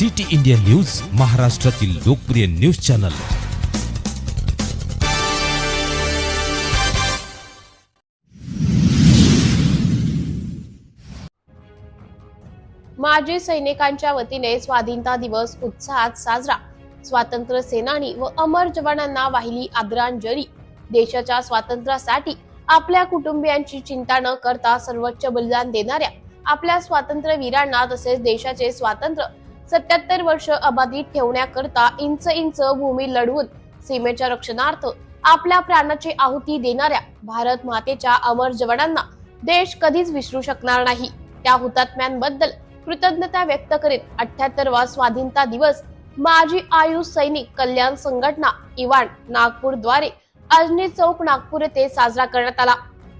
City India news महाराष्ट्रातील लोकप्रिय news channel. माजी सैनिकांच्या वतीने स्वाधीनता दिवस उत्साहात साजरा. स्वातंत्र्य सेनानी व अमर जवानांना वाहिली आदरांजली. देशाच्या स्वातंत्र्यासाठी आपल्या कुटुंबियांची चिंता न करता सर्वोच्च बलिदान देणाऱ्या आपल्या स्वातंत्र्य वीरांना तसेच देशाचे स्वातंत्र्य सत्याहत्तर वर्ष अबाधित ठेवण्याकरता इंच इंच भूमी लढवून सीमेच्या रक्षणार्थ आपल्या प्राणाची आहुती देणाऱ्या भारत मातेच्या अमर जवानांना देश कधीच विसरू शकणार नाही. त्या हुतात्म्यांबद्दल कृतज्ञता व्यक्त करीत अठ्याहत्तरवा स्वाधीनता दिवस माजी आयुष सैनिक कल्याण संघटना इवान नागपूरद्वारे अजनी चौक नागपूर येथे साजरा करण्यात आला.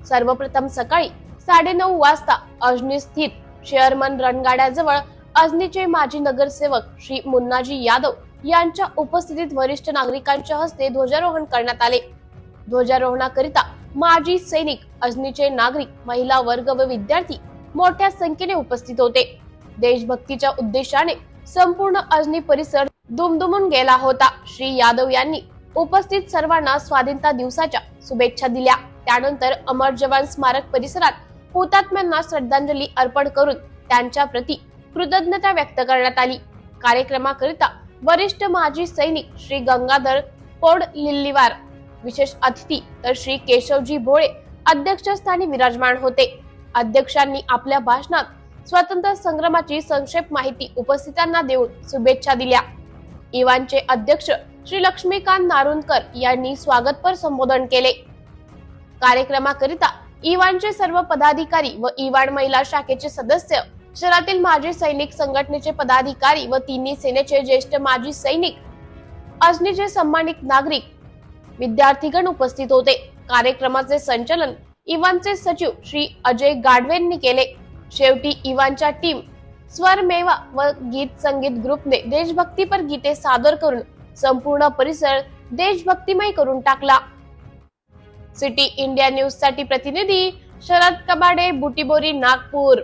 सर्वप्रथम सकाळी साडेनऊ वाजता अजनी स्थित शेअरमन रणगाड्याजवळ अजनीचे माजी नगरसेवक श्री मुन्नाजी यादव यांच्या उपस्थितीत वरिष्ठ नागरिकांच्या हस्ते ध्वजारोहण करण्यात आले. ध्वजारोहणाकरिता माजी सैनिक अजनीचे नागरिक महिला वर्ग व विद्यार्थी मोठ्या संख्येने उपस्थित होते. देशभक्तीच्या उद्देशाने संपूर्ण अजनी परिसर दुमदुमून गेला होता. श्री यादव यांनी उपस्थित सर्वांना स्वाधीनता दिवसाच्या शुभेच्छा दिल्या. त्यानंतर अमर जवान स्मारक परिसरात हुतात्म्यांना श्रद्धांजली अर्पण करून त्यांच्या प्रती कृतज्ञता व्यक्त करण्यात आली. कार्यक्रमाकरिता वरिष्ठ माजी सैनिक श्री गंगाधर पोड लिल्लीवार विशेष अतिथी तर श्री केशवजी भोळे अध्यक्षस्थानी विराजमान होते. अध्यक्षांनी आपल्या भाषणात स्वातंत्र्य संग्रामाची संक्षेप माहिती उपस्थितांना देऊन शुभेच्छा दिल्या. इवानचे अध्यक्ष श्री लक्ष्मीकांत नारुणकर यांनी स्वागतपर संबोधन केले. कार्यक्रमाकरिता इवानचे सर्व पदाधिकारी व इवान महिला शाखेचे सदस्य शहरातील माजी सैनिक संघटनेचे पदाधिकारी व तिन्ही सेनेचे ज्येष्ठ माजी सैनिक अजनीचे सन्मानित नागरिक विद्यार्थीगण उपस्थित होते. कार्यक्रमाचे संचालन इवानचे सचिव श्री अजय गाडवेंनी केले. शेवटी इवानच्या टीम स्वरमेवा व गीत संगीत ग्रुपने देशभक्तीपर गीते सादर करून संपूर्ण परिसर देशभक्तिमय करून टाकला. सिटी इंडिया न्यूजसाठी प्रतिनिधी शरद कबाडे बुटीबोरी नागपूर.